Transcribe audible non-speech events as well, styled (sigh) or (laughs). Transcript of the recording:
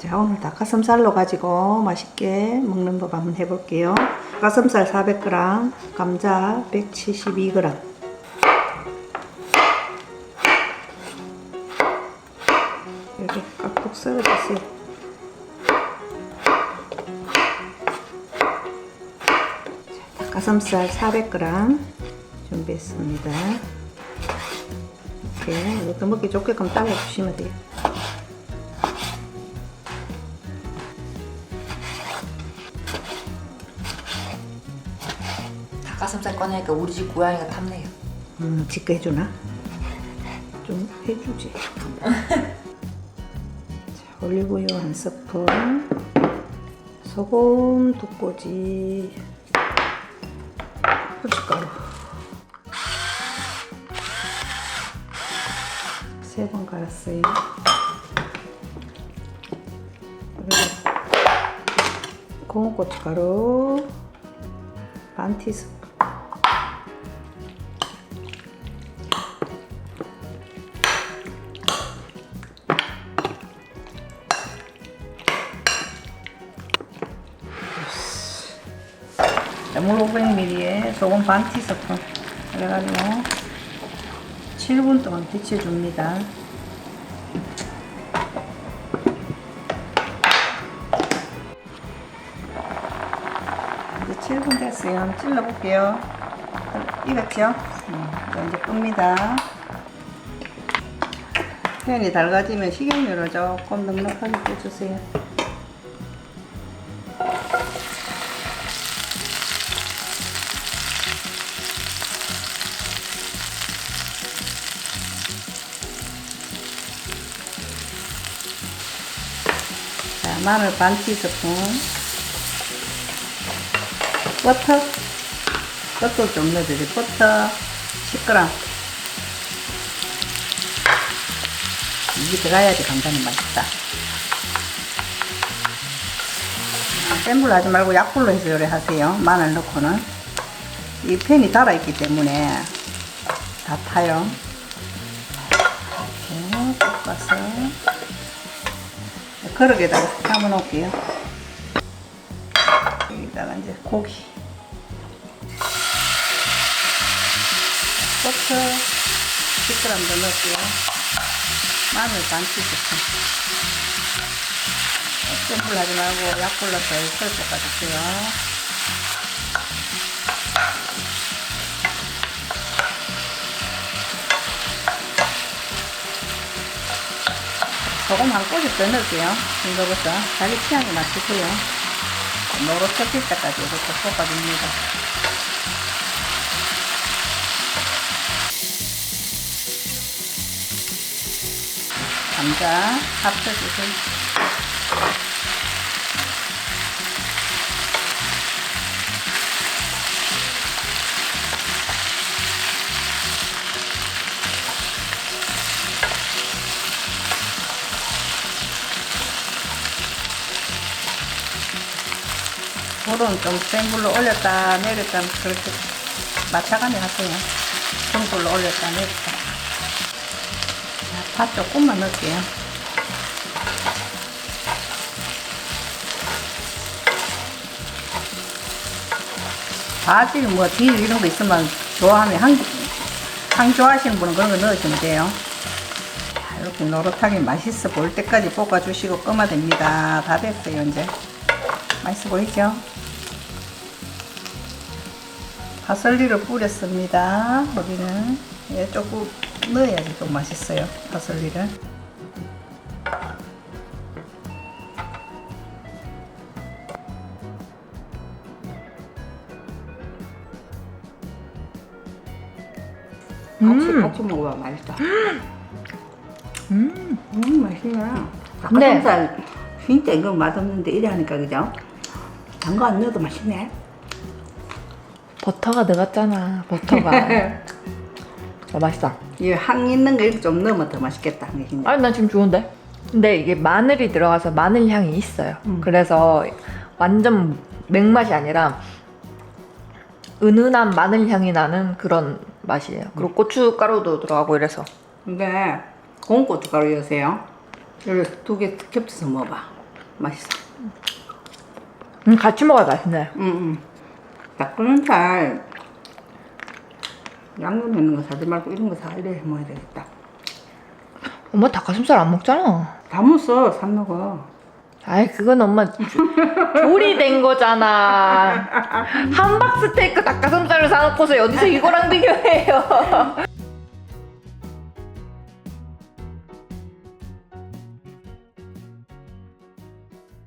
자, 오늘 닭가슴살로 가지고 맛있게 먹는 법 한번 해볼게요. 닭가슴살 400g, 감자 172g. 이렇게 깍둑 썰어주세요. 자, 닭가슴살 400g 준비했습니다. 이렇게 이것도 먹기 좋게끔 따라주시면 돼요. 닭가슴살 꺼내니까 우리 집 고양이가 탐내요. 음, 지가 해주나? 좀 해주지. (laughs) 자, 올리브유 한 스푼, 소금 두 꼬지, 고춧가루 세 번 갈았어요. 그리고 고춧가루 반 티스푼. 물 500ml에 소금 반 티스푼 그래가지고 7분 동안 데쳐줍니다. 이제 7분 됐어요. 한번 찔러볼게요. 익었죠? 음, 자, 이제 끕니다. 표현이 달가지면 식용유를 조금 넉넉하게 빼주세요. 마늘 반 티스푼. 버터. 버터 좀 넣어주세요. 버터 10g. 이게 들어가야지 감자는 맛있다. 센 불로 하지 말고 약불로 해서 요리 하세요. 마늘 넣고는. 이 팬이 달아있기 때문에 다 타요. 이렇게 볶아서. 그릇에다가 담아 놓을게요. 여기다가 이제 고기. 버터 10g 더 넣을게요. 마늘 반 티스푼. 센불 하지 말고 약불로 살살 볶아주세요. 소금 한 꼬집 더 넣을게요. 이거부터 자기 취향에 맞추세요. 노릇해질 때까지 이렇게 볶아줍니다. 감자 합쳐주세요. 불은 좀 센 불로 올렸다 내렸다 그렇게 맞춰가며 하세요. 중불로 올렸다 내렸다. 자, 파 조금만 넣을게요. 바질 뭐 딜 이런 거 있으면 좋아하면 향, 향 좋아하시는 분은 그런 거 넣으시면 돼요. 자, 이렇게 노릇하게 맛있어 보일 때까지 볶아주시고 끄면 됩니다. 다 됐어요 이제. 맛있어 보이죠? 파슬리를 뿌렸습니다. 우리는 예, 조금 넣어야지 좀 맛있어요. 파슬리를. 같이 같이 먹어봐 맛있다. 음. 음 맛있네. 근데- 닭가슴살 진짜 이거 맛없는데 이래 하니까 그죠? 단 거 안 넣어도 맛있네. 버터가 들어갔잖아. 버터가. (laughs) 어, 맛있다. 이향 있는 거 이렇게 좀 넣으면 더 맛있겠다. 아니 난 지금 좋은데. 근데 이게 마늘이 들어가서 마늘 향이 있어요. 음. 그래서 완전 맥맛이 아니라 은은한 마늘 향이 나는 그런 맛이에요. 그리고 고춧가루도 들어가고 이래서. 근데 고운 고춧가루 여세요. 여기 두개 겹쳐서 먹어봐. 맛있어. 음, 같이 먹어야 맛있네. 응, 응. 닭가슴살 양념 있는 거 사지 말고 이런 거 사. 이래 먹어야 되겠다. 엄마 닭가슴살 안 먹잖아. 다 먹어, 산 먹어. 아이 그건 엄마 조- 조리된 거잖아. (laughs) 함박스테이크 닭가슴살을 사놓고서 어디서 이거랑 비교해요?